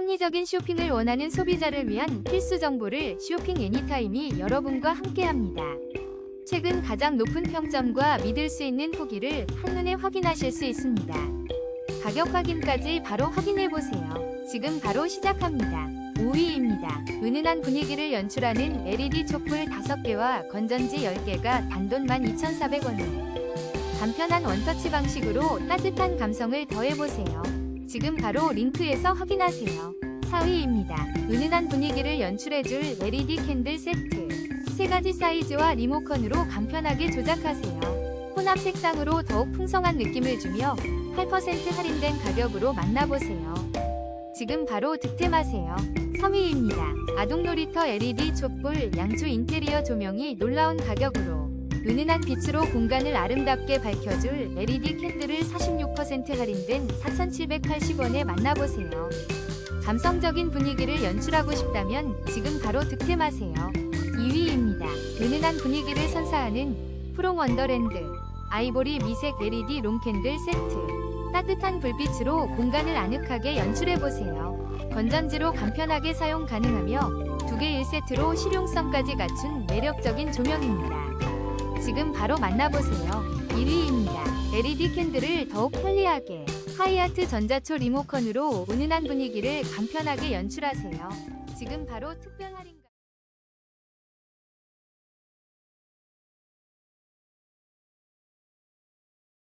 합리적인 쇼핑을 원하는 소비자를 위한 필수 정보를 쇼핑 애니타임이 여러분과 함께합니다. 최근 가장 높은 평점과 믿을 수 있는 후기를 한눈에 확인하실 수 있습니다. 가격 확인까지 바로 확인해 보세요. 지금 바로 시작합니다. 5위입니다. 은은한 분위기를 연출하는 LED 촛불 5개와 건전지 10개가 단돈 12,400원에 간편한 원터치 방식으로 따뜻한 감성을 더해보세요. 지금 바로 링크에서 확인하세요. 4위입니다. 은은한 분위기를 연출해줄 LED 캔들 세트. 세 가지 사이즈와 리모컨으로 간편하게 조작하세요. 혼합 색상으로 더욱 풍성한 느낌을 주며 8% 할인된 가격으로 만나보세요. 지금 바로 득템하세요. 3위입니다. 아동 놀이터 LED 촛불 양초 인테리어 조명이 놀라운 가격으로 은은한 빛으로 공간을 아름답게 밝혀줄 LED 캔들을 46% 할인된 4,780원에 만나보세요. 감성적인 분위기를 연출하고 싶다면 지금 바로 득템하세요. 2위입니다. 은은한 분위기를 선사하는 프롱 원더랜드 아이보리 미색 LED 롱캔들 세트. 따뜻한 불빛으로 공간을 아늑하게 연출해보세요. 건전지로 간편하게 사용 가능하며 두 개 1세트로 실용성까지 갖춘 매력적인 조명입니다. 지금 바로 만나보세요. 1위입니다. LED 캔들을 더욱 편리하게 하이아트 전자초 리모컨으로 은은한 분위기를 간편하게 연출하세요. 지금 바로 특별 할인가